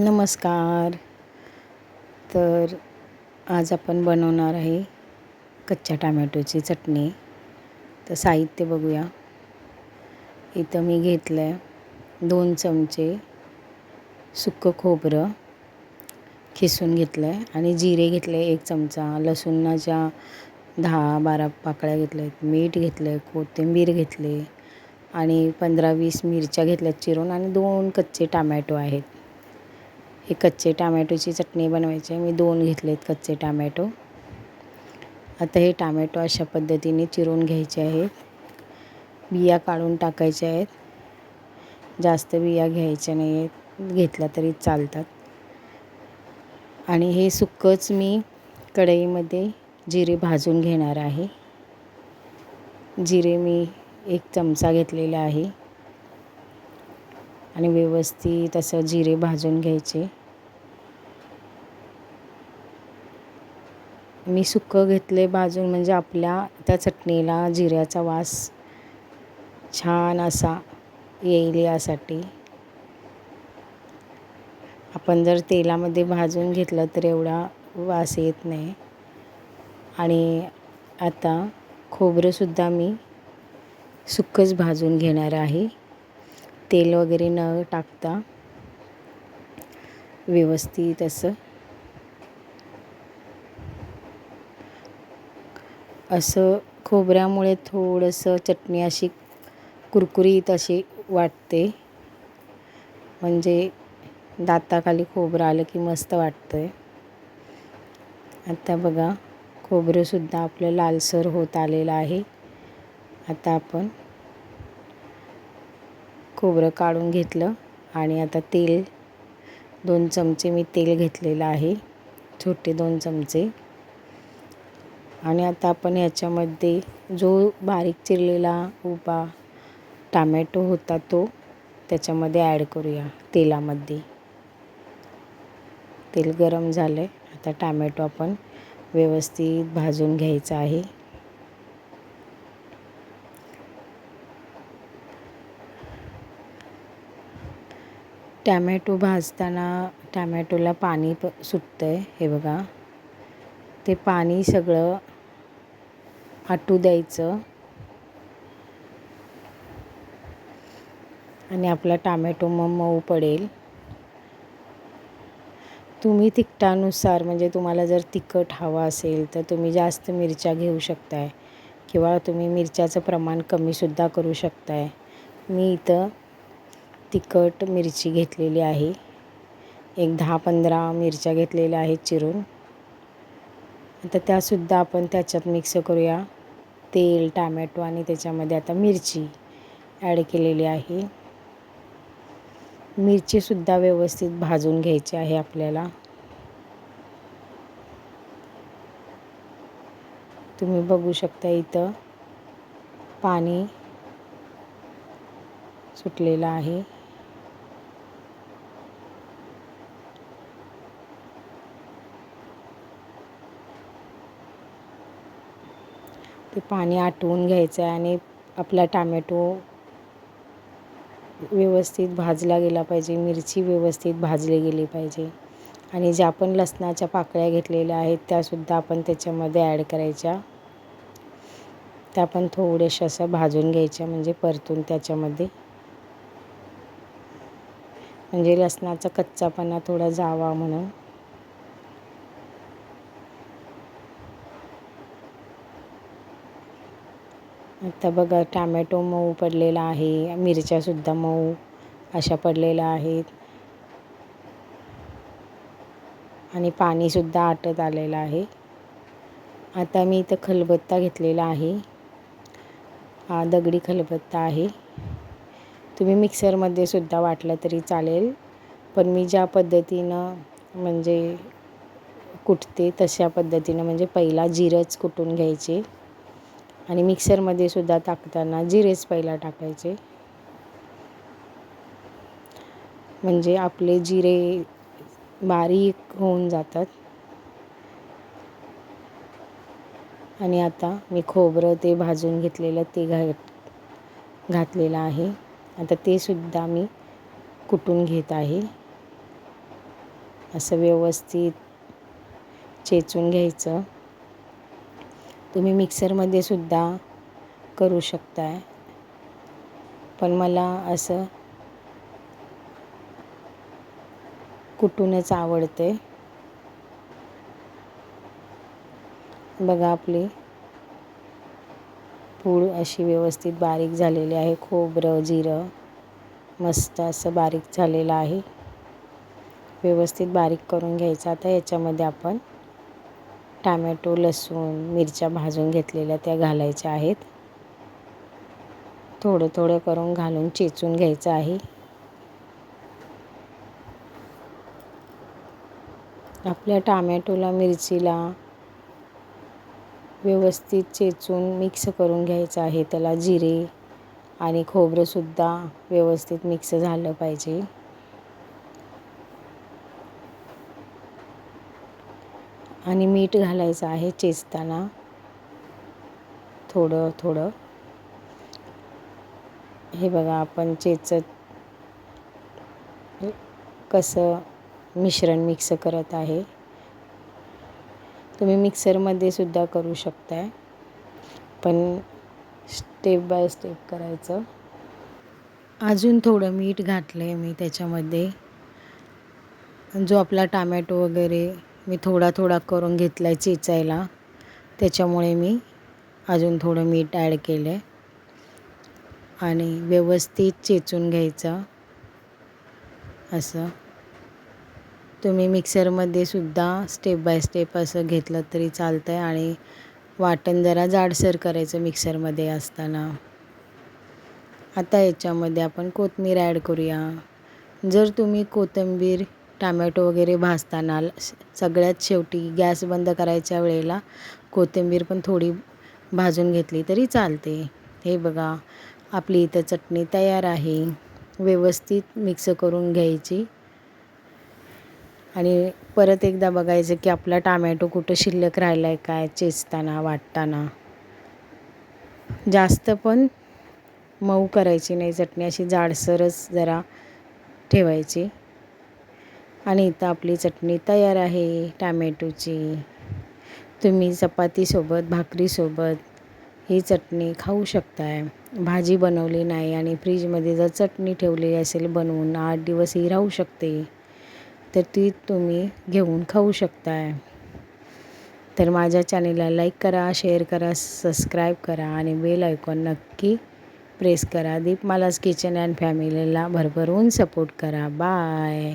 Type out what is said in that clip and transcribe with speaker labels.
Speaker 1: नमस्कार. तर आज आपण बनवणार आहे कच्च्या टामॅटोची चटणी. तर साहित्य बघूया. इथं मी घेतलं आहे दोन चमचे सुक्कं खोबरं खिसून घेतलं आहे आणि जिरे घेतले एक चमचा. लसूणाच्या दहा बारा पाकळ्या घेतल्या आहेत मीठ घेतलं आहे कोथिंबीर घेतले आणि पंधरा वीस मिरच्या घेतल्यात चिरून आणि दोन कच्चे टामॅटो आहेत. हे कच्चे टामॅटोची चटणी बनवायची आहे. मी दोन घेतलेत कच्चे टामॅटो. आता हे टामॅटो अशा पद्धतीने चिरून घ्यायचे आहेत. बिया काढून टाकायच्या आहेत. जास्त बिया घ्यायच्या नाही आहेत घेतल्या तरी चालतात. आणि हे सुकंच मी कढईमध्ये जिरे भाजून घेणार आहे. जिरे मी एक चमचा घेतलेला आहे. आणि व्यवस्थित असं जिरे भाजून घ्यायचे. मी सुकं घेतले भाजून म्हणजे आपल्या त्या चटणीला जिऱ्याचा वास छान असा येईल यासाठी. आपण जर तेलामध्ये भाजून घेतलं तर एवढा वास येत नाही. आणि आता खोबरंसुद्धा मी सुकंच भाजून घेणार आहे. तेल वगैरे न टाकता व्यवस्थित असं असं खोबऱ्यामुळे थोडंसं चटणी अशी कुरकुरीत अशी वाटते. म्हणजे दाताखाली खोबरं आलं की मस्त वाटतं आहे आता बघा खोबरंसुद्धा आपलं लालसर होत आलेलं आहे. आता आपण खोबरं काढून घेतलं आणि आता तेल दोन चमचे मी तेल घेतलेलं आहे. छोटे दोन चमचे. आणि आता आपण ह्याच्यामध्ये जो बारीक चिरलेला उभा टामॅटो होता तो त्याच्यामध्ये ॲड करूया तेलामध्ये. तेल गरम झालं आहे आता टामॅटो आपण व्यवस्थित भाजून घ्यायचा आहे. टॅमॅटो भाजताना टॅमॅटोला पाणी प सुटतं आहे हे बघा. ते पाणी सगळं आटू द्यायचं. आणि आपला टामॅटो मग मऊ पडेल. तुम्ही तिखटानुसार म्हणजे तुम्हाला जर तिखट हवा असेल तर तुम्ही जास्त मिरच्या घेऊ शकताय. किंवा तुम्ही मिरच्याचं प्रमाण कमीसुद्धा करू शकताय. मी इथं तिखट मिरची घेतलेली आहे. एक दहा पंधरा मिरच्या घेतलेल्या आहेत चिरून. आता त्यासुद्धा आपण त्याच्यात मिक्स करूया. तेल टामॅटो आणि त्याच्यामध्ये आता मिरची ॲड केलेली आहे. मिरचीसुद्धा व्यवस्थित भाजून घ्यायची आहे आपल्याला. तुम्ही बघू शकता इथं पाणी सुटलेलं आहे. ते पाणी आटवून घ्यायचं आहे आणि आपला टामॅटो व्यवस्थित भाजला गेला पाहिजे मिरची व्यवस्थित भाजली गेली पाहिजे. आणि ज्या पण लसणाच्या पाकळ्या घेतलेल्या आहेत त्यासुद्धा आपण त्याच्यामध्ये ॲड करायच्या. त्या पण थोड्याशा असं भाजून घ्यायच्या म्हणजे परतून त्याच्यामध्ये. म्हणजे लसणाचा कच्चापणा थोडा जावा म्हणून. आता बघा टॅमॅटो मऊ पडलेला आहे मिरच्यासुद्धा मऊ अशा पडलेल्या आहेत. आणि पाणीसुद्धा आटत आलेलं आहे. आता मी इथं खलबत्ता घेतलेला आहे. हा दगडी खलबत्ता आहे. तुम्ही मिक्सरमध्ये सुद्धा वाटलं तरी चालेल पण मी ज्या पद्धतीनं म्हणजे कुटते तशा पद्धतीनं म्हणजे पहिला जिरंच कुटून घ्यायचे. आणि मिक्सरमध्ये सुद्धा टाकताना जिरेच पहिला टाकायचे. म्हणजे आपले जिरे बारीक होऊन जातात. आणि आता मी खोबरं ते भाजून घेतलेलं ते घा घातलेलं आहे. आता ते सुद्धा मी कुटून घेत आहे. असं व्यवस्थित चेचून घ्यायचं. तुम्ही मिक्सरमध्ये सुद्धा करू शकताय. पण मला असं कुटूनच आवडते. बघा आपली पूड अशी व्यवस्थित बारीक झालेली आहे. खोबरं जिरं मस्त असं बारीक झालेलं आहे. व्यवस्थित बारीक करून घ्यायचं. आता याच्यामध्ये आपण टामॅटो लसूण मिरच्या भाजून घेतलेल्या त्या घालायच्या आहेत. थोडं थोडं करून घालून चेचून घ्यायचं आहे. आपल्या टामॅटोला मिरचीला व्यवस्थित चेचून मिक्स करून घ्यायचं आहे. त्याला जिरे आणि खोबरंसुद्धा व्यवस्थित मिक्स झालं पाहिजे. आणि मीठ घालायचं आहे चेचताना. थोडं थोडं. हे बघा आपण चेचत कसं मिश्रण मिक्स करत आहे. तुम्ही मिक्सरमध्ये सुद्धा करू शकताय. पण स्टेप बाय स्टेप करायचं. अजून थोडं मीठ घातलं आहे मी त्याच्यामध्ये. जो आपला टामॅटो वगैरे मी थोडा थोडा करून घेतला आहे चेचायला. त्याच्यामुळे मी अजून थोडं मीठ ॲड केलं आहे आणि व्यवस्थित चेचून घ्यायचं. असं. तुम्ही मिक्सरमध्ये सुद्धा स्टेप बाय स्टेप असं घेतलं तरी चालतं आहे आणि वाटण जरा जाडसर करायचं मिक्सरमध्ये असताना. आता याच्यामध्ये आपण कोथमीर ॲड करूया. जर तुम्ही कोथिंबीर टामॅटो वगैरे भाजताना सगळ्यात शेवटी गॅस बंद करायच्या वेळेला कोथिंबीर पण थोडी भाजून घेतली तरी चालते. हे बघा आपली इथं चटणी तयार आहे. व्यवस्थित मिक्स करून घ्यायची. आणि परत एकदा बघायचं की आपला टामॅटो कुठं शिल्लक राहिला आहे काय चेचताना वाटताना. जास्त पण मऊ करायची नाही चटणी अशी जाडसरच जरा ठेवायची. आणि इथं आपली चटणी तयार आहे टामॅटोची. तुम्ही चपातीसोबत भाकरीसोबत ही चटणी खाऊ शकताय. भाजी बनवली नाही आणि फ्रीजमध्ये जर चटणी ठेवली असेल बनवून आठ दिवस ही राहू शकते तर ती तुम्ही घेऊन खाऊ शकताय. तर माझ्या चॅनेलला लाईक करा शेअर करा सबस्क्राईब करा आणि बेल आयकॉन नक्की प्रेस करा. दीपमालास किचन अँड फॅमिलीला भरभरून सपोर्ट करा. बाय.